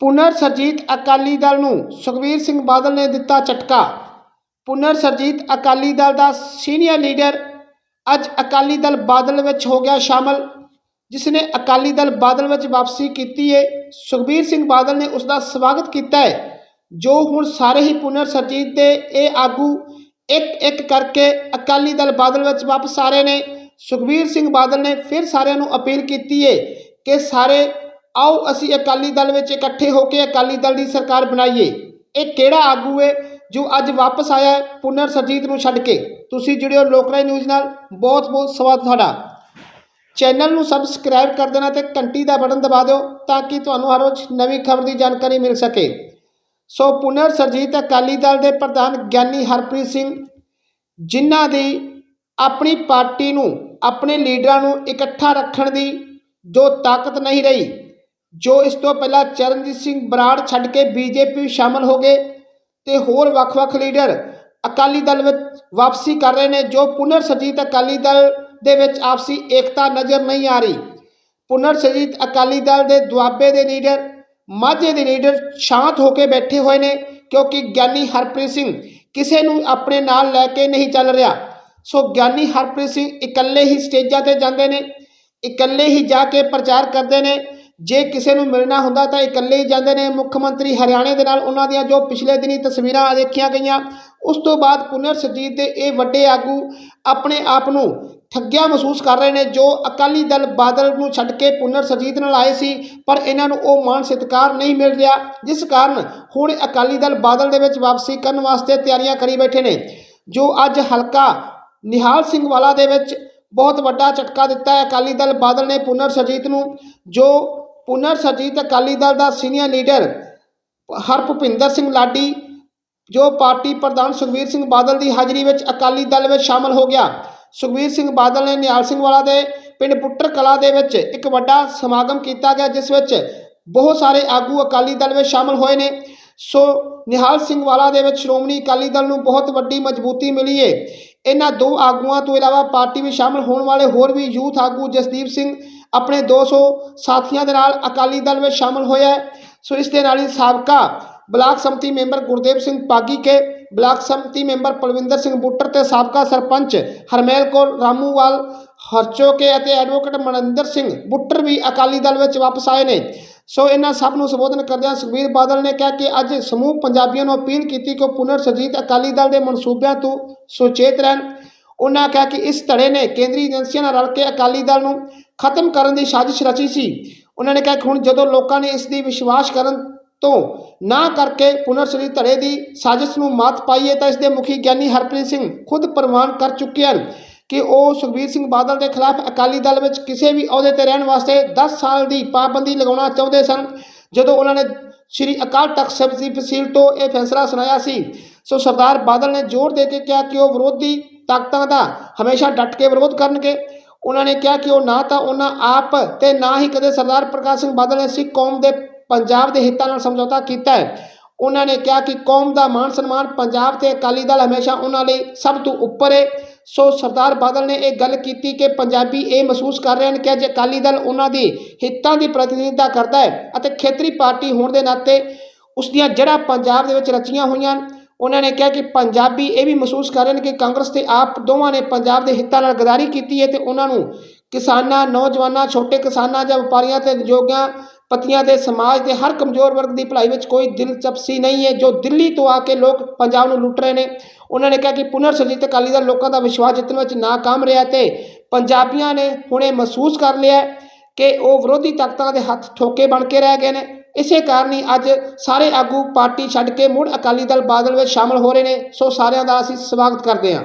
ਪੁਨਰ ਸਰਜੀਤ ਅਕਾਲੀ ਦਲ ਨੂੰ ਸੁਖਬੀਰ ਸਿੰਘ ਬਾਦਲ ਨੇ ਦਿੱਤਾ ਝਟਕਾ। ਪੁਨਰ ਸਰਜੀਤ ਅਕਾਲੀ ਦਲ ਦਾ ਸੀਨੀਅਰ ਲੀਡਰ ਅੱਜ ਅਕਾਲੀ ਦਲ ਬਾਦਲ ਵਿੱਚ ਹੋ ਗਿਆ ਸ਼ਾਮਲ ਜਿਸ ਨੇ ਅਕਾਲੀ ਦਲ ਬਾਦਲ ਵਿੱਚ ਵਾਪਸੀ ਕੀਤੀ ਹੈ ਸੁਖਬੀਰ ਸਿੰਘ ਬਾਦਲ ਨੇ ਉਸ ਦਾ ਸਵਾਗਤ ਕੀਤਾ ਹੈ ਜੋ ਹੁਣ ਸਾਰੇ ਹੀ ਪੁਨਰ ਸਰਜੀਤ ਦੇ ਇਹ ਆਗੂ ਇੱਕ ਇੱਕ ਕਰਕੇ ਅਕਾਲੀ ਦਲ ਬਾਦਲ ਵਿੱਚ ਵਾਪਸ ਆ ਰਹੇ ਨੇ। ਸੁਖਬੀਰ ਸਿੰਘ ਬਾਦਲ ਨੇ ਫਿਰ ਸਾਰਿਆਂ ਨੂੰ ਅਪੀਲ ਕੀਤੀ ਹੈ ਕਿ ਸਾਰੇ ਆਓ ਅਸੀਂ ਅਕਾਲੀ ਦਲ ਵਿੱਚ ਇਕੱਠੇ ਹੋ ਕੇ ਅਕਾਲੀ ਦਲ ਦੀ ਸਰਕਾਰ ਬਣਾਈਏ। ਇਹ ਕਿਹੜਾ ਆਗੂ ਹੈ ਜੋ ਅੱਜ ਵਾਪਸ ਆਇਆ ਪੁਨਰ ਸਰਜੀਤ ਨੂੰ ਛੱਡ ਕੇ? ਤੁਸੀਂ ਜੁੜਿਓ ਲੋਕਰਾਏ ਨਿਊਜ਼ ਨਾਲ। ਬਹੁਤ ਬਹੁਤ ਸਵਾਗਤ ਤੁਹਾਡਾ। ਚੈਨਲ ਨੂੰ ਸਬਸਕ੍ਰਾਈਬ ਕਰ ਦੇਣਾ ਤੇ ਘੰਟੀ ਦਾ ਬਟਨ ਦਬਾ ਦਿਓ ਤਾਂ ਕਿ ਤੁਹਾਨੂੰ ਹਰ ਰੋਜ਼ ਨਵੀਂ ਖਬਰ ਦੀ ਜਾਣਕਾਰੀ ਮਿਲ ਸਕੇ। ਸੋ ਪੁਨਰ ਸਰਜੀਤ ਅਕਾਲੀ ਦਲ ਦੇ ਪ੍ਰਧਾਨ ਗਿਆਨੀ ਹਰਪ੍ਰੀਤ ਸਿੰਘ, ਜਿਨ੍ਹਾਂ ਦੀ ਆਪਣੀ ਪਾਰਟੀ ਨੂੰ, ਆਪਣੇ ਲੀਡਰਾਂ ਨੂੰ ਇਕੱਠਾ ਰੱਖਣ ਦੀ ਜੋ ਤਾਕਤ ਨਹੀਂ ਰਹੀ ਜੋ ਇਸ ਤੋਂ ਪਹਿਲਾਂ ਚਰਨਜੀਤ ਸਿੰਘ ਬਰਾੜ ਛੱਡ ਕੇ ਬੀਜੇਪੀ ਸ਼ਾਮਲ ਹੋ ਗਏ ਤੇ ਹੋਰ ਵੱਖ-ਵੱਖ ਲੀਡਰ ਅਕਾਲੀ ਦਲ ਵਿੱਚ ਵਾਪਸੀ ਕਰ ਰਹੇ ਨੇ, ਜੋ ਪੁਨਰ ਸਰਜੀਤ ਅਕਾਲੀ ਦਲ ਦੇ ਵਿੱਚ ਆਪਸੀ ਏਕਤਾ ਨਜ਼ਰ ਨਹੀਂ ਆ ਰਹੀ। ਪੁਨਰ ਸਰਜੀਤ ਅਕਾਲੀ ਦਲ ਦੇ ਦੁਆਬੇ ਦੇ ਲੀਡਰ, ਮਾਝੇ ਦੇ ਲੀਡਰ ਸ਼ਾਂਤ ਹੋ ਕੇ ਬੈਠੇ ਹੋਏ ਨੇ, ਕਿਉਂਕਿ ਗਿਆਨੀ ਹਰਪ੍ਰੀਤ ਸਿੰਘ ਕਿਸੇ ਨੂੰ ਆਪਣੇ ਨਾਲ ਲੈ ਕੇ ਨਹੀਂ ਚੱਲ ਰਿਹਾ। ਸੋ ਗਿਆਨੀ ਹਰਪ੍ਰੀਤ ਸਿੰਘ ਇਕੱਲੇ ਹੀ ਸਟੇਜਾਂ ਤੇ ਜਾਂਦੇ ਨੇ, ਇਕੱਲੇ ਹੀ ਜਾ ਕੇ ਪ੍ਰਚਾਰ ਕਰਦੇ ਨੇ ਜੇ ਕਿਸੇ ਨੂੰ ਮਿਲਣਾ ਹੁੰਦਾ ਤਾਂ ਇਕੱਲੇ ਹੀ ਜਾਂਦੇ ਨੇ ਮੁੱਖ ਮੰਤਰੀ ਹਰਿਆਣੇ ਦੇ ਨਾਲ, ਉਹਨਾਂ ਦੀਆਂ ਜੋ ਪਿਛਲੇ ਦਿਨੀ ਤਸਵੀਰਾਂ ਦੇਖੀਆਂ ਗਈਆਂ, ਉਸ ਤੋਂ ਬਾਅਦ ਪੁਨਰ ਸਜੀਤ ਦੇ ਇਹ ਵੱਡੇ ਆਗੂ ਆਪਣੇ ਆਪ ਨੂੰ ਠੱਗਿਆ ਮਹਿਸੂਸ ਕਰ ਰਹੇ ਨੇ, ਜੋ ਅਕਾਲੀ ਦਲ ਬਾਦਲ ਨੂੰ ਛੱਡ ਕੇ ਪੁਨਰ ਸਰਜੀਤ ਨਾਲ ਆਏ ਸੀ, ਪਰ ਇਹਨਾਂ ਨੂੰ ਉਹ ਮਾਣ ਸਤਿਕਾਰ ਨਹੀਂ ਮਿਲ ਰਿਹਾ, ਜਿਸ ਕਾਰਨ ਹੁਣ ਅਕਾਲੀ ਦਲ ਬਾਦਲ ਦੇ ਵਿੱਚ ਵਾਪਸੀ ਕਰਨ ਵਾਸਤੇ ਤਿਆਰੀਆਂ ਕਰੀ ਬੈਠੇ ਨੇ, ਜੋ ਅੱਜ ਹਲਕਾ ਨਿਹਾਲ ਸਿੰਘ ਵਾਲਾ ਦੇ ਵਿੱਚ ਬਹੁਤ ਵੱਡਾ ਝਟਕਾ ਦਿੱਤਾ ਹੈ। ਅਕਾਲੀ ਦਲ ਬਾਦਲ ਨੇ ਪੁਨਰ ਸਰਜੀਤ ਨੂੰ, ਜੋ ਪੁਨਰ ਸਰਜੀਤ ਅਕਾਲੀ ਦਲ ਦਾ ਸੀਨੀਅਰ ਲੀਡਰ ਹਰਭੁਪਿੰਦਰ ਸਿੰਘ ਲਾਡੀ, ਜੋ ਪਾਰਟੀ ਪ੍ਰਧਾਨ ਸੁਖਬੀਰ ਸਿੰਘ ਬਾਦਲ ਦੀ ਹਾਜ਼ਰੀ ਵਿੱਚ ਅਕਾਲੀ ਦਲ ਵਿੱਚ ਸ਼ਾਮਲ ਹੋ ਗਿਆ। ਸੁਖਬੀਰ ਸਿੰਘ ਬਾਦਲ ਨੇ ਨਿਹਾਲ ਸਿੰਘ ਵਾਲਾ ਦੇ ਪਿੰਡ ਪੁੱਟਰ ਕਲਾ ਦੇ ਵਿੱਚ ਇੱਕ ਵੱਡਾ ਸਮਾਗਮ ਕੀਤਾ ਗਿਆ, ਜਿਸ ਵਿੱਚ ਬਹੁਤ ਸਾਰੇ ਆਗੂ ਅਕਾਲੀ ਦਲ ਵਿੱਚ ਸ਼ਾਮਲ ਹੋਏ ਨੇ। ਸੋ ਨਿਹਾਲ ਸਿੰਘ ਵਾਲਾ ਦੇ ਵਿੱਚ ਸ਼੍ਰੋਮਣੀ ਅਕਾਲੀ ਦਲ ਨੂੰ ਬਹੁਤ ਵੱਡੀ ਮਜ਼ਬੂਤੀ ਮਿਲੀ ਹੈ ਇਹਨਾਂ ਦੋ ਆਗੂਆਂ ਤੋਂ ਇਲਾਵਾ ਪਾਰਟੀ ਵਿੱਚ ਸ਼ਾਮਲ ਹੋਣ ਵਾਲੇ ਹੋਰ ਵੀ ਯੂਥ ਆਗੂ ਜਸਦੀਪ ਸਿੰਘ ਆਪਣੇ 200 ਸਾਥੀਆਂ ਦੇ ਨਾਲ ਅਕਾਲੀ ਦਲ ਵਿੱਚ ਸ਼ਾਮਲ ਹੋਇਆ ਹੈ। ਸੋ ਇਸ ਦੇ ਨਾਲ ਹੀ ਸਾਬਕਾ ਬਲਾਕ ਸੰਮਤੀ ਮੈਂਬਰ ਗੁਰਦੇਵ ਸਿੰਘ ਪਾਗੀ ਕੇ ਬਲਾਕ ਸੰਮਤੀ ਮੈਂਬਰ ਪਲਵਿੰਦਰ ਸਿੰਘ ਬੁੱਟਰ ਤੇ ਸਾਬਕਾ ਸਰਪੰਚ ਹਰਮੇਲ ਕੌਰ ਰਾਮੂਵਾਲ, ਹਰਚੋਕੇ ਅਤੇ ਐਡਵੋਕੇਟ ਮਨਿੰਦਰ ਸਿੰਘ ਬੁੱਟਰ ਵੀ ਅਕਾਲੀ ਦਲ ਵਿੱਚ ਵਾਪਸ ਆਏ ਨੇ। ਸੋ ਇਹਨਾਂ ਸਭ ਨੂੰ ਸੰਬੋਧਨ ਕਰਦਿਆਂ ਸੁਖਬੀਰ ਬਾਦਲ ਨੇ ਕਿਹਾ ਕਿ ਅੱਜ ਸਮੂਹ ਪੰਜਾਬੀਆਂ ਨੂੰ ਅਪੀਲ ਕੀਤੀ ਕਿ ਉਹ ਪੁਨਰ ਸਰਜੀਤ ਅਕਾਲੀ ਦਲ ਦੇ ਮਨਸੂਬਿਆਂ ਤੋਂ ਸੁਚੇਤ ਰਹਿਣ। ਉਹਨਾਂ ਕਿਹਾ ਕਿ ਇਸ ਧੜੇ ਨੇ ਕੇਂਦਰੀ ਏਜੰਸੀਆਂ ਨਾਲ ਰਲ ਕੇ ਅਕਾਲੀ ਦਲ ਨੂੰ ਖਤਮ ਕਰਨ ਦੀ ਸਾਜ਼ਿਸ਼ ਰਚੀ ਸੀ। ਉਹਨਾਂ ਨੇ ਕਿਹਾ ਕਿ ਹੁਣ ਜਦੋਂ ਲੋਕਾਂ ਨੇ ਇਸ ਦੀ ਵਿਸ਼ਵਾਸ ਕਰਨ ਤੋਂ ਨਾ ਕਰਕੇ ਪੁਨਰ ਸਰਜੀਤ ਧੜੇ ਦੀ ਸਾਜ਼ਿਸ਼ ਨੂੰ ਮਾਤ ਪਾਈ ਹੈ ਤਾਂ ਇਸ ਦੇ ਮੁਖੀ ਗਿਆਨੀ ਹਰਪ੍ਰੀਤ ਸਿੰਘ ਖੁਦ ਪ੍ਰਮਾਣ ਕਰ ਚੁੱਕੇ ਹਨ ਕਿ ਉਹ ਸੁਖਬੀਰ ਸਿੰਘ ਬਾਦਲ ਦੇ ਖਿਲਾਫ ਅਕਾਲੀ ਦਲ ਵਿੱਚ ਕਿਸੇ ਵੀ ਅਹੁਦੇ ਤੇ ਰਹਿਣ ਵਾਸਤੇ 10 ਸਾਲ ਦੀ ਪਾਬੰਦੀ ਲਗਾਉਣਾ ਚਾਹੁੰਦੇ ਸਨ। ਜਦੋਂ ਉਹਨਾਂ ਨੇ ਸ੍ਰੀ ਅਕਾਲ ਤਖਤ ਸਾਹਿਬ ਦੀ ਫਸੀਲ ਤੋਂ ਇਹ ਫੈਸਲਾ ਸੁਣਾਇਆ ਸੀ, ਸੋ ਸਰਦਾਰ ਬਾਦਲ ਨੇ ਜ਼ੋਰ ਦੇ ਕੇ ਕਿਹਾ ਕਿ ਉਹ ਵਿਰੋਧੀ ਤਾਕਤਾਂ ਦਾ ਹਮੇਸ਼ਾ ਡਟ ਕੇ ਵਿਰੋਧ ਕਰਨਗੇ। ਉਹਨਾਂ ਨੇ ਕਿਹਾ ਕਿ ਉਹ ਨਾ ਤਾਂ ਉਹਨਾਂ ਆਪ ਤੇ ਨਾ ਹੀ ਕਦੇ ਸਰਦਾਰ ਪ੍ਰਕਾਸ਼ ਸਿੰਘ ਬਾਦਲ ਨੇ ਸਿੱਖ ਕੌਮ ਦੇ ਪੰਜਾਬ ਦੇ ਹਿੱਤਾਂ ਨਾਲ ਸਮਝੌਤਾ ਕੀਤਾ ਹੈ। ਉਹਨਾਂ ਨੇ ਕਿਹਾ ਕਿ ਕੌਮ ਦਾ ਮਾਣ ਸਨਮਾਨ ਪੰਜਾਬ ਤੇ ਅਕਾਲੀ ਦਲ ਹਮੇਸ਼ਾ ਉਹਨਾਂ ਲਈ ਸਭ ਤੋਂ ਉੱਪਰ ਹੈ ਸੋ ਸਰਦਾਰ ਬਾਦਲ ਨੇ ਇਹ ਗੱਲ ਕੀਤੀ ਕਿ ਪੰਜਾਬੀ ਇਹ ਮਹਿਸੂਸ ਕਰ ਰਹੇ ਹਨ ਕਿ ਜੇ ਅਕਾਲੀ ਦਲ ਉਹਨਾਂ ਦੀ ਹਿੱਤਾਂ ਦੀ ਪ੍ਰਤੀਨਿਧਤਾ ਕਰਦਾ ਹੈ ਅਤੇ ਖੇਤਰੀ ਪਾਰਟੀ ਹੋਣ ਦੇ ਨਾਤੇ ਉਸ ਦੀਆਂ ਜੜ੍ਹਾਂ ਪੰਜਾਬ ਦੇ ਵਿੱਚ ਰਚੀਆਂ ਹੋਈਆਂ ਹਨ। ਉਹਨਾਂ ਨੇ ਕਿਹਾ ਕਿ ਪੰਜਾਬੀ ਇਹ ਵੀ ਮਹਿਸੂਸ ਕਰ ਰਹੇ ਨੇ ਕਿ ਕਾਂਗਰਸ ਤੇ ਆਪ ਦੋਵਾਂ ਨੇ ਪੰਜਾਬ ਦੇ ਹਿੱਤਾਂ ਨਾਲ ਗਦਾਰੀ ਕੀਤੀ ਹੈ ਤੇ ਉਹਨਾਂ ਨੂੰ ਕਿਸਾਨਾਂ, ਨੌਜਵਾਨਾਂ, ਛੋਟੇ ਕਿਸਾਨਾਂ ਜਾਂ ਵਪਾਰੀਆਂ ਤੇ ਉਦਯੋਗਾਂ ਪਤੀਆਂ ਦੇ ਸਮਾਜ ਦੇ ਹਰ ਕਮਜ਼ੋਰ ਵਰਗ ਦੀ ਭਲਾਈ ਵਿੱਚ ਕੋਈ ਦਿਲਚਸਪੀ ਨਹੀਂ ਹੈ, ਜੋ ਦਿੱਲੀ ਤੋਂ ਆ ਕੇ ਲੋਕ ਪੰਜਾਬ ਨੂੰ ਲੁੱਟ ਰਹੇ ਨੇ। ਉਹਨਾਂ ਨੇ ਕਿਹਾ ਕਿ ਪੁਨਰ ਸਰਜੀਤ ਅਕਾਲੀ ਦਲ ਲੋਕਾਂ ਦਾ ਵਿਸ਼ਵਾਸ ਜਿੱਤਣ ਵਿੱਚ ਨਾਕਾਮ ਰਿਹਾ ਤੇ ਪੰਜਾਬੀਆਂ ਨੇ ਹੁਣ ਇਹ ਮਹਿਸੂਸ ਕਰ ਲਿਆ ਕਿ ਉਹ ਵਿਰੋਧੀ ਤਾਕਤਾਂ ਦੇ ਹੱਥ ਠੋਕੇ ਬਣ ਕੇ ਰਹਿ ਗਏ ਨੇ। ਇਸੇ ਕਾਰਨ ਹੀ ਅੱਜ ਸਾਰੇ ਆਗੂ ਪਾਰਟੀ ਛੱਡ ਕੇ ਮੁੜ ਅਕਾਲੀ ਦਲ ਬਾਦਲ ਵਿੱਚ ਸ਼ਾਮਲ ਹੋ ਰਹੇ ਨੇ। ਸੋ ਸਾਰਿਆਂ ਦਾ ਅਸੀਂ ਸਵਾਗਤ ਕਰਦੇ ਹਾਂ।